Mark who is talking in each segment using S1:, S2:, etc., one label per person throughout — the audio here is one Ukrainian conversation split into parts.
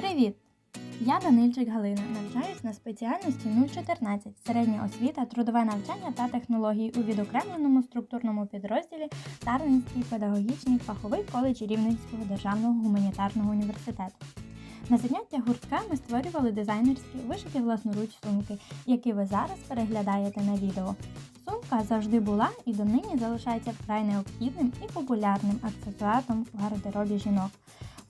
S1: Привіт! Я Данильчик Галина, навчаюсь на спеціальності 014 середня освіта, трудове навчання та технології у відокремленому структурному підрозділі Тарнинський педагогічний фаховий коледж Рівненського державного гуманітарного університету. На заняттях гуртка ми створювали дизайнерські вишиті власноруч сумки, які ви зараз переглядаєте на відео. Сумка завжди була і донині залишається вкрай необхідним і популярним аксесуаром в гардеробі жінок.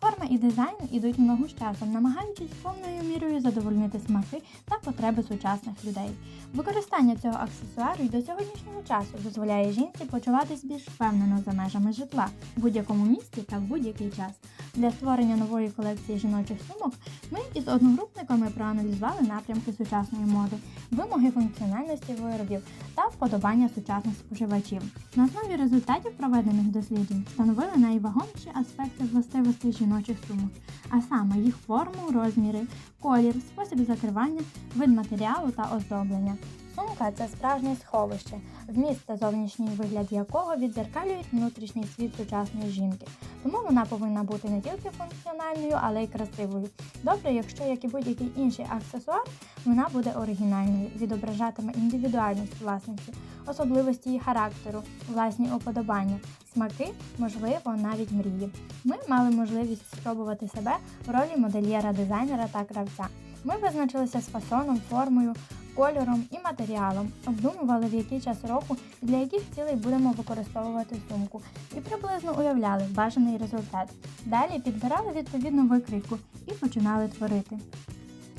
S1: Форма і дизайн ідуть в ногу з часом, намагаючись повною мірою задовольнити смаки та потреби сучасних людей. Використання цього аксесуару й до сьогоднішнього часу дозволяє жінці почуватись більш впевнено за межами житла в будь-якому місті та в будь-який час. Для створення нової колекції жіночих сумок ми із одногрупниками проаналізували напрямки сучасної моди, вимоги функціональності виробів та вподобання сучасних споживачів. На основі результатів проведених досліджень встановили найвагоміші аспекти властивостей жіночих сумок, а саме їх форму, розміри, колір, спосіб закривання, вид матеріалу та оздоблення. Сумка це справжнє сховище, вміст та зовнішній вигляд якого відзеркалюють внутрішній світ сучасної жінки. Тому вона повинна бути не тільки функціональною, але й красивою. Добре, якщо як і будь-який інший аксесуар, вона буде оригінальною, відображатиме індивідуальність власниці, особливості її характеру, власні уподобання, смаки, можливо, навіть мрії. Ми мали можливість спробувати себе в ролі модельєра, дизайнера та кравця. Ми визначилися з фасоном, формою, кольором і матеріалом, обдумували, в який час року і для яких цілей будемо використовувати сумку, і приблизно уявляли бажаний результат. Далі підбирали відповідну викрійку і починали творити.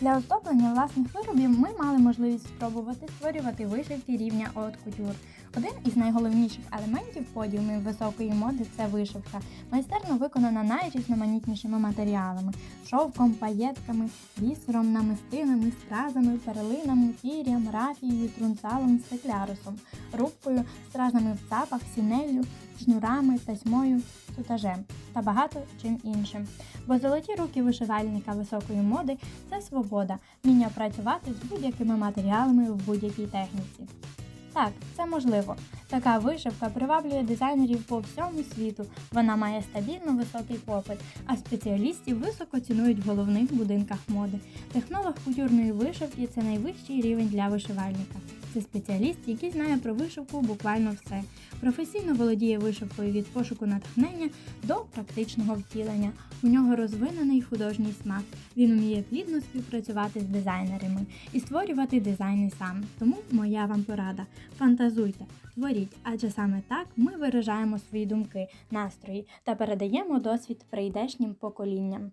S1: Для оздоблення власних виробів ми мали можливість спробувати створювати вишивки рівня от кутюр. Один із найголовніших елементів подіумів високої моди це вишивка, майстерно виконана найрізноманітнішими матеріалами шовком, паєтками, бісером, намистинами, стразами, перлинами, пір'ям, рафією, трунцалом, стеклярусом, рубкою, стражними в цапах, сінеллю, шнурами, тасьмою, сутажем та багато чим іншим. Бо золоті руки вишивальника високої моди це свобода, вміння працювати з будь-якими матеріалами в будь-якій техніці. Так, це можливо. Така вишивка приваблює дизайнерів по всьому світу. Вона має стабільно високий попит, а спеціалістів високо цінують в головних будинках моди. Технолог кутюрної вишивки це найвищий рівень для вишивальника. Це спеціаліст, який знає про вишивку буквально все. Професійно володіє вишивкою від пошуку натхнення до практичного втілення. У нього розвинений художній смак. Він вміє плідно співпрацювати з дизайнерами і створювати дизайни сам. Тому моя вам порада: фантазуйте, творіть, адже саме так ми виражаємо свої думки, настрої та передаємо досвід прийдешнім поколінням.